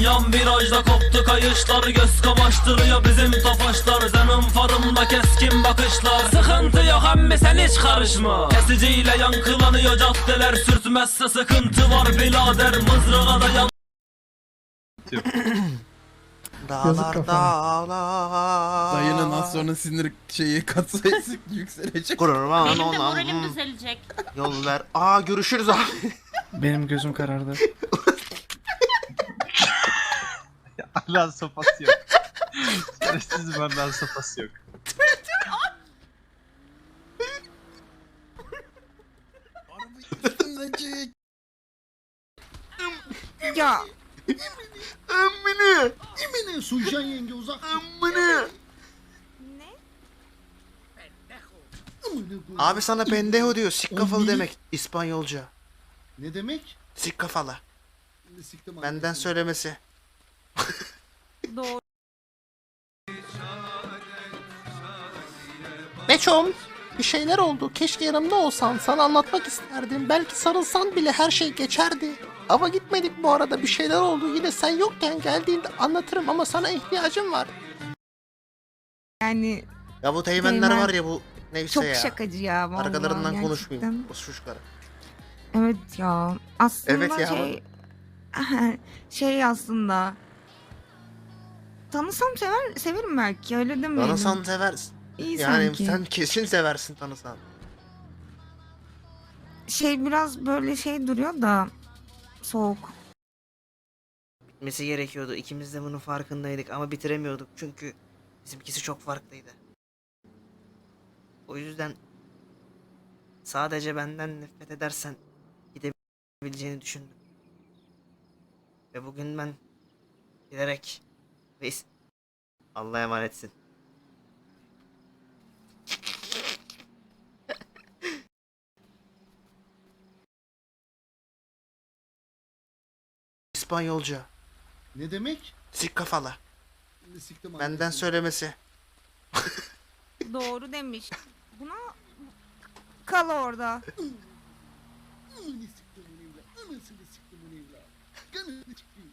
Yan virajda koptu kayışlar Göz kamaştırıyor bizim tofaşlar Zemin farımda keskin bakışlar Sıkıntı yok emmi sen hiç karışma Kesiciyle yankılanıyor caddeler Sürtmezse sıkıntı var birader Mızrağa da yan Dağlar dağlar. Dayının az sonra sinir şeyi katsayısı yükselecek. Kurban Benim de olan moralim düzelecek. yol ver. Aa görüşürüz abi. Benim gözüm karardı. Allah'ın sopası yok. Şerefsiz Allah'ın sopası yok. Ya Emmini. Emine Suycan yenge uzak. Emmini. ne? Amına. Abi sana pendejo diyor. Sik kafalı demek. İspanyolca. Ne demek? Sik kafalı. Siktim Benden söylemesi. Doğru. Beçom, bir şeyler oldu. Keşke yanımda olsan. Sana anlatmak isterdim. Belki sarılsan bile her şey geçerdi. Ava gitmedik bu arada. Bir şeyler oldu. Yine sen yokken geldiğinde anlatırım ama sana ihtiyacım var. Yani Ya bu teğmenler Teğmen. var ya bu neyse çok ya. şakacı ya vallahi Arkalarından gerçekten. konuşmayayım. Bu şuşkarı. Evet ya. Aslında Evet ya. şey şey aslında tanısam sever severim belki öyle demeyelim. Tanısan seversin. İyi Yani sanki. sen kesin seversin tanısan. Şey biraz böyle şey duruyor da soğuk. Bitmesi gerekiyordu. İkimiz de bunun farkındaydık ama bitiremiyorduk çünkü bizimkisi çok farklıydı. O yüzden sadece benden nefret edersen gidebileceğini düşündüm. Ve bugün ben giderek is- Allah'a emanetsin. İspanyolca. Ne demek? Sik kafalı. Şimdi siktim Benden anasını. söylemesi. Doğru demiş. Buna kal orada. Amına siktim bunu evlat. Anasını siktim bunu evlat. Kanını siktim.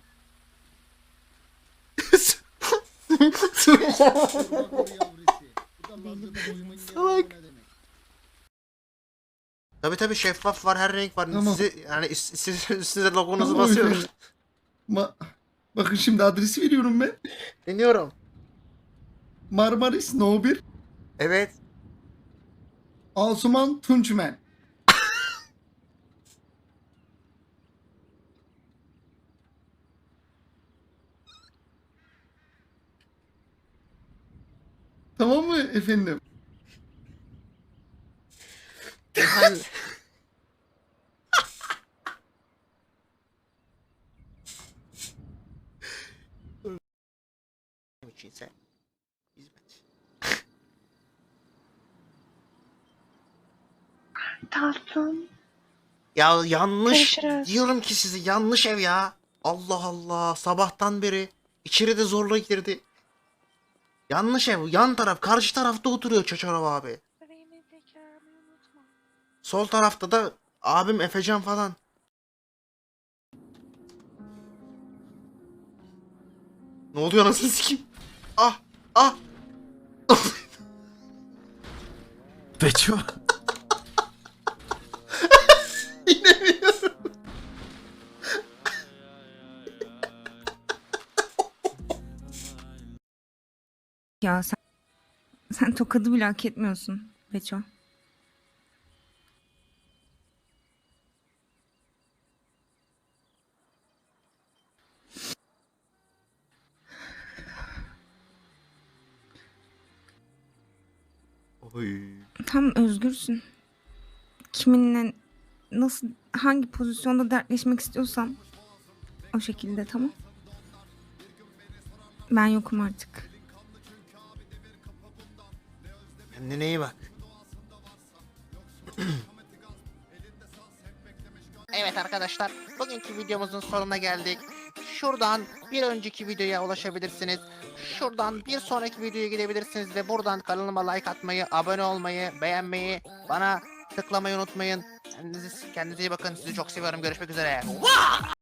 Bak oraya yavrisi. Buradan bazıda boyumun Salak. Tabi tabi şeffaf var her renk var. Tamam. Sizi, yani siz üstünüze logonuzu Tamam efendim. Ma Bakın şimdi adresi veriyorum ben. Dinliyorum. Marmaris No 1 Evet. Asuman Tunçmen. Tamam mı efendim? Efendim. içinse hizmet. Tatlım. Ya yanlış Görüşürüz. diyorum ki size yanlış ev ya. Allah Allah sabahtan beri içeri de zorla girdi. Yanlış ev yan taraf karşı tarafta oturuyor Çaçarov abi. Sol tarafta da abim Efecan falan. Ne oluyor nasıl sikim? Ah ah. Beço. Ya sen sen tokadı bile hak etmiyorsun Beço. Oy. Tam özgürsün. Kiminle nasıl hangi pozisyonda dertleşmek istiyorsan o şekilde tamam. Ben yokum artık. Kendine iyi bak. Evet arkadaşlar, bugünkü videomuzun sonuna geldik. Şuradan bir önceki videoya ulaşabilirsiniz. Şuradan bir sonraki videoya gidebilirsiniz ve buradan kanalıma like atmayı, abone olmayı, beğenmeyi, bana tıklamayı unutmayın. Kendinize, kendinize iyi bakın. Sizi çok seviyorum. Görüşmek üzere.